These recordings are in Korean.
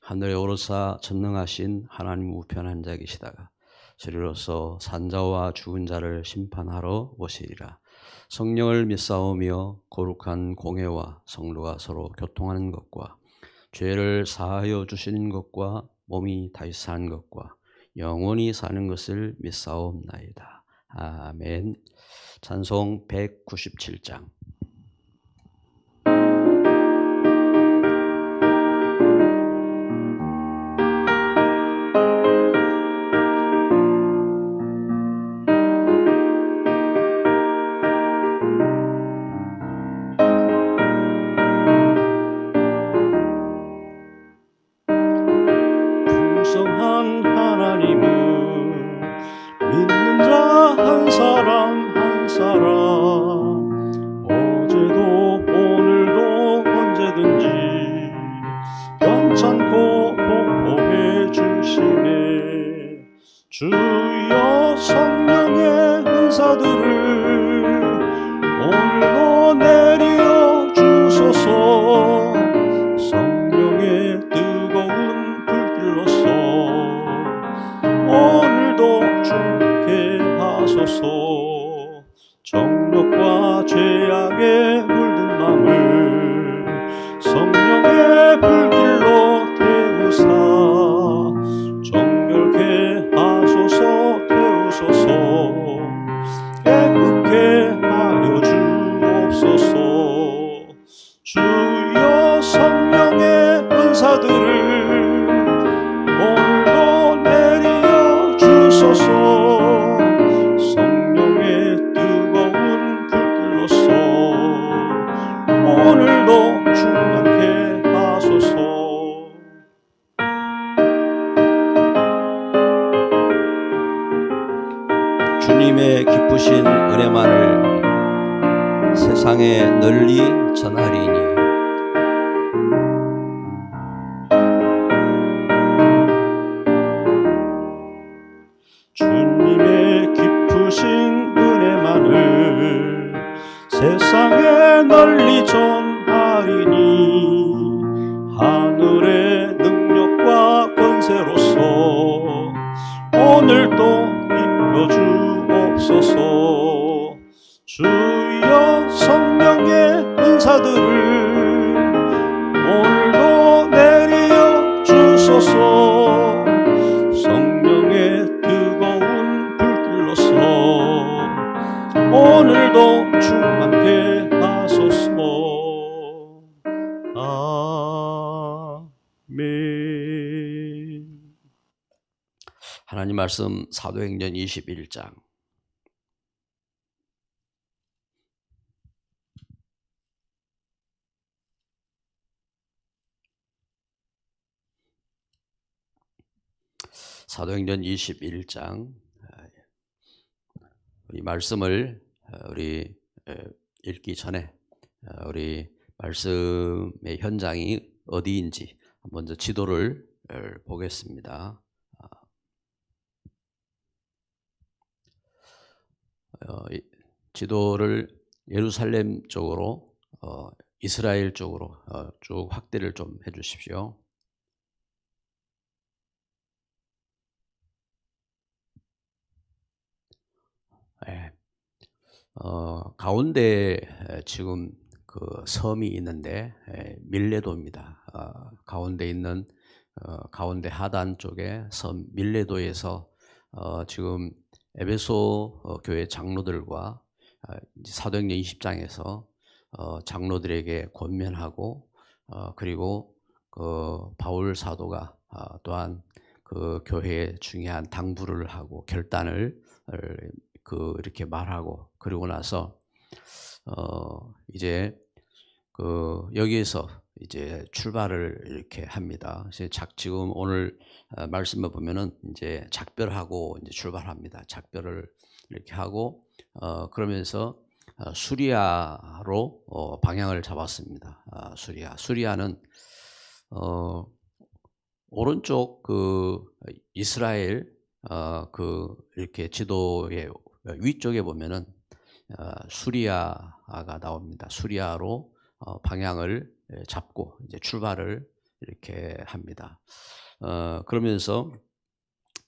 하늘에 오르사 전능하신 하나님 우편한 자 계시다가 저리로서 산자와 죽은 자를 심판하러 오시리라. 성령을 믿사오며 거룩한 공회와 성도가 서로 교통하는 것과 죄를 사하여 주시는 것과 몸이 다시 사는 것과 영원히 사는 것을 믿사옵나이다. 아멘. 찬송 197장. 성 말씀 사도행전 21장 사도행전 21장 이 말씀을 어, 우리 에, 읽기 전에 어, 우리 말씀의 현장이 어디인지 먼저 지도를 어, 보겠습니다. 어, 이 지도를 예루살렘 쪽으로 어, 이스라엘 쪽으로 어, 쭉 확대를 좀 해주십시오. 예. 어, 가운데 에, 지금 그 섬이 있는데 에, 밀레도입니다. 어, 가운데 있는 어, 가운데 하단 쪽에 섬 밀레도에서 어, 지금 에베소 어, 교회 장로들과 어, 이제 사도행전 20장에서 어, 장로들에게 권면하고 어, 그리고 그 바울 사도가 어, 또한 그 교회에 중요한 당부를 하고 결단을 을그 이렇게 말하고 그리고 나서 어 이제 그 여기에서 이제 출발을 이렇게 합니다. 작 지금 오늘 어, 말씀을 보면은 이제 작별하고 이제 출발합니다. 작별을 이렇게 하고 어 그러면서 어, 수리아로 어, 방향을 잡았습니다. 아, 수리아. 수리아는 어 오른쪽 그 이스라엘 어, 그 이렇게 지도의 위쪽에 보면은 어, 수리아가 나옵니다. 수리아로 어, 방향을 예, 잡고 이제 출발을 이렇게 합니다. 어, 그러면서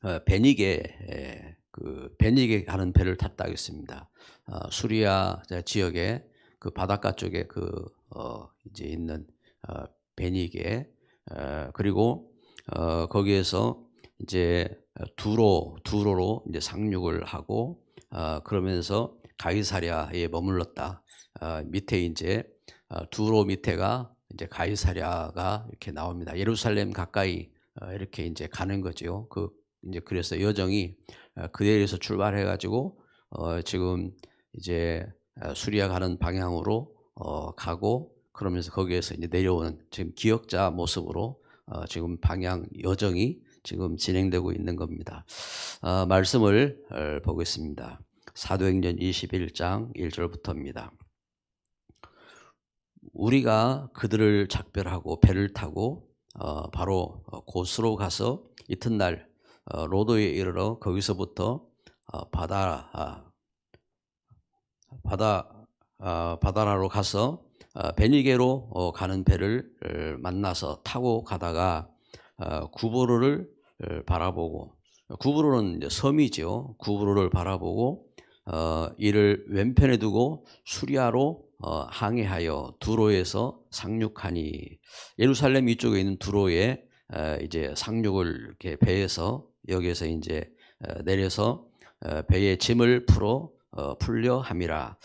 어, 베니게 에, 그 베니게 가는 배를 탔다 하겠습니다. 어, 수리아 지역에 그 바닷가 쪽에 그 어, 이제 있는 어, 베니게 어, 그리고 어, 거기에서 이제 두로 두로로 이제 상륙을 하고 어, 그러면서 가이사랴에 머물렀다. 어, 밑에 이제 어, 두로 밑에가 이제 가이사랴가 이렇게 나옵니다. 예루살렘 가까이 어, 이렇게 이제 가는 거죠. 그 이제 그래서 여정이 어, 그 대에서 출발해 가지고 어, 지금 이제 어, 수리아 가는 방향으로 어, 가고 그러면서 거기에서 이제 내려오는 지금 기역자 모습으로 어, 지금 방향 여정이 지금 진행되고 있는 겁니다. 어, 말씀을 어, 보겠습니다. 사도행전 21장 1절부터입니다. 우리가 그들을 작별하고 배를 타고 어, 바로 어, 곳으로 가서 이튿날 어, 로도에 이르러 거기서부터 어, 바다 아, 바다 아, 바다라로 가서 어, 베니게로 어, 가는 배를 어, 만나서 타고 가다가 어, 구브로를 어, 바라보고 구브로는 이제 섬이죠. 구브로를 바라보고 어, 이를 왼편에 두고 수리아로 어, 항해하여 두로에서 상륙하니 예루살렘 이쪽에 있는 두로에 어, 이제 상륙을 이렇게 배에서 여기에서 이제 어, 내려서 어, 배의 짐을 풀어 어, 풀려 함이라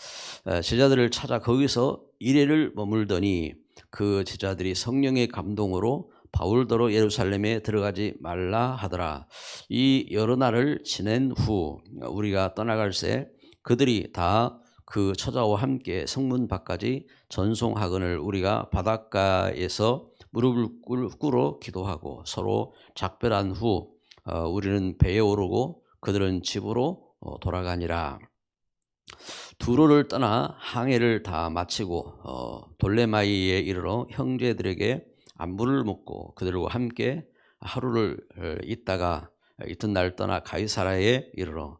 어, 제자들을 찾아 거기서 이래를 머물더니 그 제자들이 성령의 감동으로 바울더러 예루살렘에 들어가지 말라 하더라. 이 여러 날을 지낸 후 우리가 떠나갈 새 그들이 다 그 처자와 함께 성문 밖까지 전송하거늘 우리가 바닷가에서 무릎을 꿇- 꿇어 기도하고 서로 작별한 후 어, 우리는 배에 오르고 그들은 집으로 어, 돌아가니라. 두로를 떠나 항해를 다 마치고 어, 돌레마이에 이르러 형제들에게 안부를 묻고 그들과 함께 하루를 어, 있다가 이튿날 떠나 가이사라에 이르러 어,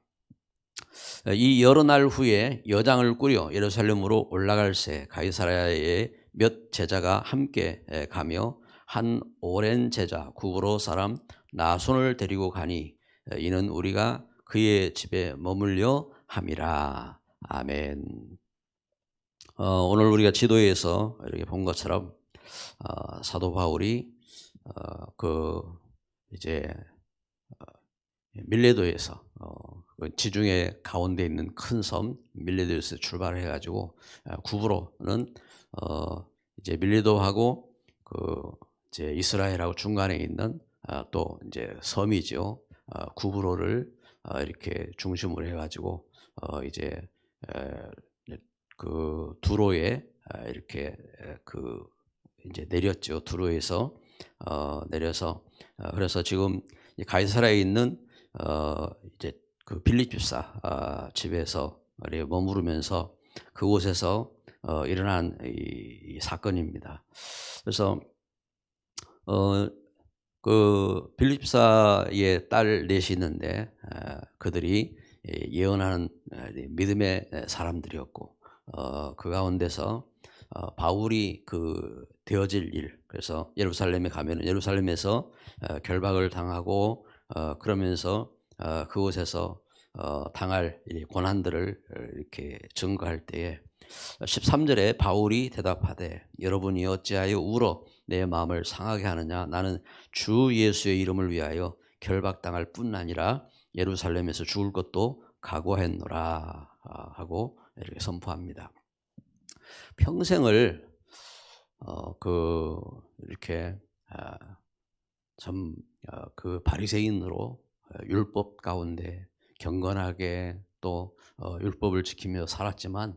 이 여러 날 후에 여장을 꾸려 예루살렘으로 올라갈새 가이사라에 몇 제자가 함께 가며 한 오랜 제자 구브로 사람 나손을 데리고 가니 이는 우리가 그의 집에 머물려 함이라. 아멘. 어, 오늘 우리가 지도에서 이렇게 본 것처럼 어, 사도 바울이 어, 그 이제 어, 밀레도에서 지중해 가운데 있는 큰 섬 밀레도에서 출발해 가지고 어, 구브로는 어, 이제 밀레도하고 그 이제 이스라엘하고 중간에 있는 아, 또 이제 섬이죠. 어, 구브로를 어, 이렇게 중심으로 해 가지고 어, 이제 에, 그 두로에 아, 이렇게 에, 그 이제 내렸죠. 두로에서 어, 내려서 어, 그래서 지금 이 가이사라에 있는 어, 이제 그 빌립 집사 아, 집에서 머무르면서 그곳에서 어, 일어난 이, 이 사건입니다. 그래서 어, 그 빌립사의 딸 넷이 있는데 어, 그들이 예, 예언하는 어, 믿음의 사람들이었고 어, 그 가운데서 어, 바울이 그 되어질 일 그래서 예루살렘에 가면 예루살렘에서 어, 결박을 당하고 어, 그러면서 어, 그곳에서 어, 당할 이 고난들을 이렇게 증거할 때에 13절에 바울이 대답하되 여러분이 어찌하여 울어 내 마음을 상하게 하느냐 나는 주 예수의 이름을 위하여 결박당할 뿐 아니라 예루살렘에서 죽을 것도 각오했노라 아, 하고 이렇게 선포합니다. 평생을 어, 그 이렇게 아, 참그 바리새인으로 어, 율법 가운데 경건하게 또 어, 율법을 지키며 살았지만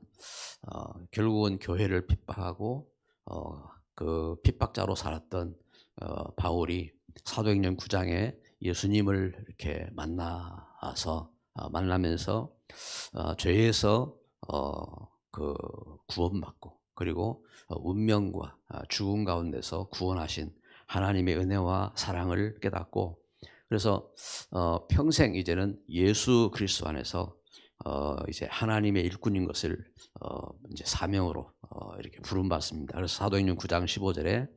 어, 결국은 교회를 핍박하고 어, 그 핍박자로 살았던 어, 바울이 사도행전 9장에 예수님을 이렇게 만나서 어, 만나면서 어, 죄에서 어, 그 구원받고 그리고 어, 운명과 아, 죽음 가운데서 구원하신 하나님의 은혜와 사랑을 깨닫고 그래서 어, 평생 이제는 예수 그리스도 안에서 어, 이제 하나님의 일꾼인 것을 어, 이제 사명으로 어, 이렇게 부름 받습니다. 그래서 사도행전 9장 15절에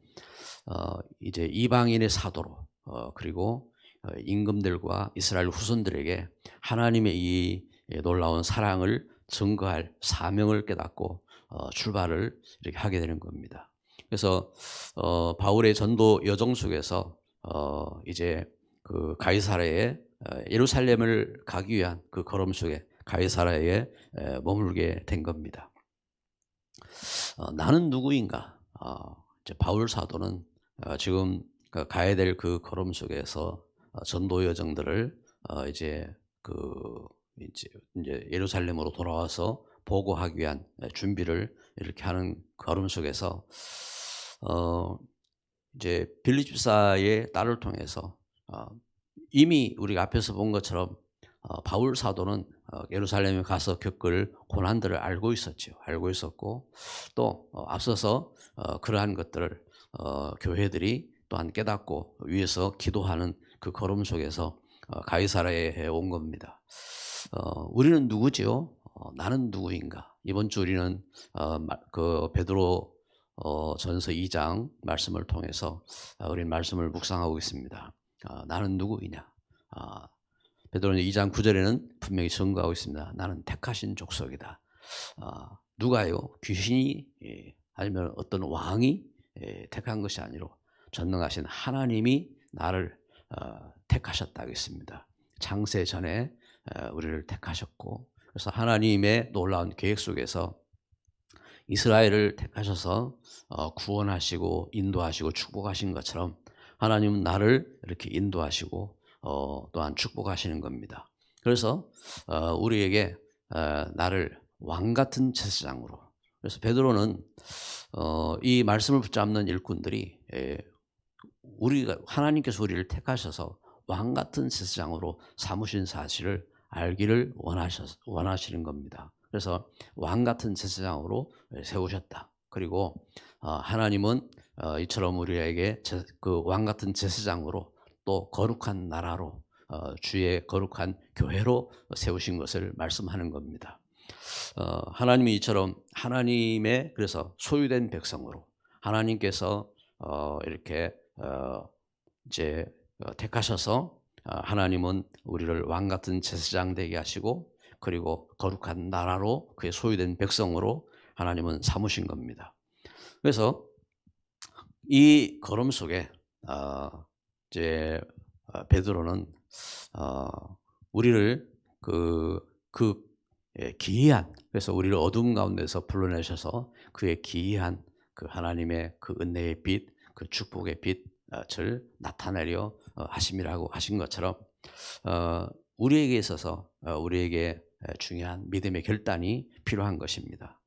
어, 이제 이방인의 사도로 어, 그리고 어, 임금들과 이스라엘 후손들에게 하나님의 이 예, 놀라운 사랑을 증거할 사명을 깨닫고 어, 출발을 이렇게 하게 되는 겁니다. 그래서 어, 바울의 전도 여정 속에서 어, 이제 그 가이사라에 어, 예루살렘을 가기 위한 그 걸음 속에 가이사라에 에, 머물게 된 겁니다. 어, 나는 누구인가? 어, 이제 바울 사도는 어, 지금 그 가야 될 그 걸음 속에서 어, 전도 여정들을 어, 이제 그 이제, 예루살렘으로 돌아와서 보고하기 위한 준비를 이렇게 하는 걸음 속에서 어 이제 빌립사의 딸을 통해서 어, 이미 우리가 앞에서 본 것처럼 어, 바울 사도는 어, 예루살렘에 가서 겪을 고난들을 알고 있었죠. 알고 있었고 또 어, 앞서서 어, 그러한 것들을 어, 교회들이 또한 깨닫고 위에서 기도하는 그 걸음 속에서 어, 가이사라에 온 겁니다. 어, 우리는 누구지요? 어, 나는 누구인가? 이번 주 우리는 어, 마- 그 베드로 어, 전서 2장 말씀을 통해서 어, 우리는 말씀을 묵상하고 있습니다. 어, 나는 누구이냐? 아, 베드로는 2장 9절에는 분명히 선거하고 있습니다. 나는 택하신 족속이다. 아, 누가요? 귀신이 예, 아니면 어떤 왕이 예, 택한 것이 아니로 전능하신 하나님이 나를 어, 택하셨다 하겠습니다. 창세 전에 어, 우리를 택하셨고 그래서 하나님의 놀라운 계획 속에서 이스라엘을 택하셔서 어, 구원하시고 인도하시고 축복하신 것처럼 하나님은 나를 이렇게 인도하시고 어, 또한 축복하시는 겁니다. 그래서 어, 우리에게 어, 나를 왕 같은 제사장으로 그래서 베드로는 어, 이 말씀을 붙잡는 일꾼들이 예, 우리가 하나님께서 우리를 택하셔서 왕 같은 제사장으로 삼으신 사실을 알기를 원하셔, 원하시는 겁니다. 그래서 왕 같은 제사장으로 세우셨다. 그리고 어, 하나님은 어, 이처럼 우리에게 그 왕 같은 제사장으로 또 거룩한 나라로 어, 주의 거룩한 교회로 세우신 것을 말씀하는 겁니다. 어, 하나님이 이처럼 하나님의 그래서 소유된 백성으로 하나님께서 어, 이렇게 어, 이제 어, 택하셔서 어, 하나님은 우리를 왕 같은 제사장 되게 하시고 그리고 거룩한 나라로 그의 소유된 백성으로 하나님은 삼으신 겁니다. 그래서 이 걸음 속에 어, 이제 어, 베드로는 어, 우리를 그, 그 예, 기이한 그래서 우리를 어둠 가운데서 불러내셔서 그의 기이한 그 하나님의 그 은혜의 빛, 그 축복의 빛을 나타내려 어, 하심이라고 하신 것처럼 어, 우리에게 있어서 어, 우리에게 중요한 믿음의 결단이 필요한 것입니다.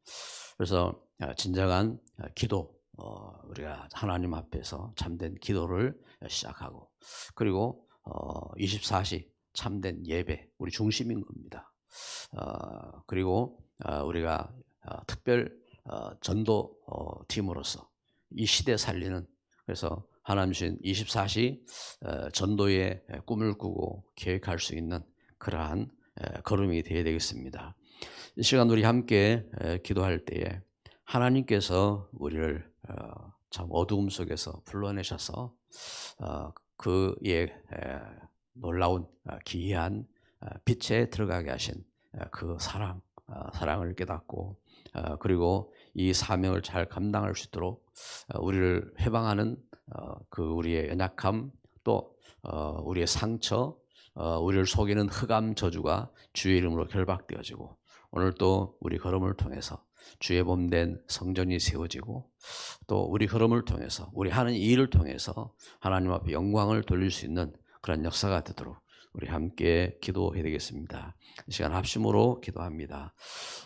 그래서 어, 진정한 어, 기도, 어, 우리가 하나님 앞에서 참된 기도를 시작하고 그리고 어, 24시 참된 예배, 우리 중심인 겁니다. 어, 그리고 어, 우리가 어, 특별 어, 전도 어, 팀으로서 이 시대 살리는 그래서 하나님 주신 24시 어, 전도의 꿈을 꾸고 계획할 수 있는 그러한 에, 걸음이 되어야 되겠습니다. 이 시간 우리 함께 에, 기도할 때에 하나님께서 우리를 어, 참 어두움 속에서 불러내셔서 어, 그의 에, 놀라운 어, 기이한 어, 빛에 들어가게 하신 어, 그 사랑, 어, 사랑을 깨닫고 어, 그리고 이 사명을 잘 감당할 수 있도록 어, 우리를 해방하는 어, 그 우리의 연약함 또 어, 우리의 상처, 어, 우리를 속이는 흑암 저주가 주의 이름으로 결박되어지고 오늘 또 우리 걸음을 통해서 주의 몸된 성전이 세워지고 또 우리 걸음을 통해서 우리 하는 이 일을 통해서 하나님 앞에 영광을 돌릴 수 있는 그런 역사가 되도록 우리 함께 기도해야 되겠습니다. 이 시간 합심으로 기도합니다.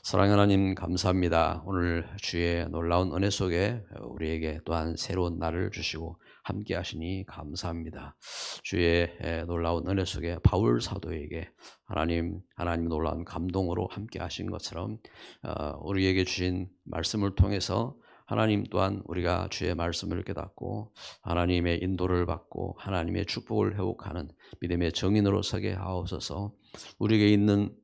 사랑하는 하나님 감사합니다. 오늘 주의 놀라운 은혜 속에 우리에게 또한 새로운 날을 주시고 함께 하시니 감사합니다. 주의 놀라운 은혜 속에 바울 사도에게 하나님 하나님 놀라운 감동으로 함께 하신 것처럼 어, 우리에게 주신 말씀을 통해서 하나님 또한 우리가 주의 말씀을 깨닫고 하나님의 인도를 받고 하나님의 축복을 회복하는 믿음의 정인으로 서게 하옵소서. 우리에게 있는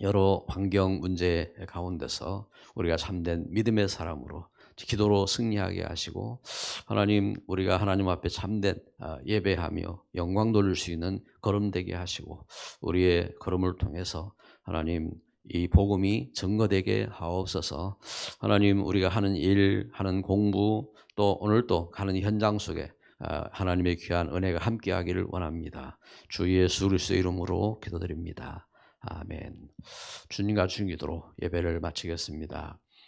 여러 환경 문제 가운데서 우리가 참된 믿음의 사람으로 기도로 승리하게 하시고 하나님 우리가 하나님 앞에 참된 아, 예배하며 영광 돌릴 수 있는 걸음 되게 하시고 우리의 걸음을 통해서 하나님 이 복음이 증거되게 하옵소서. 하나님 우리가 하는 일, 하는 공부 또 오늘 또 가는 현장 속에 아, 하나님의 귀한 은혜가 함께하기를 원합니다. 주 예수 그리스도 이름으로 기도드립니다. 아멘. 주님과 주기도로 예배를 마치겠습니다.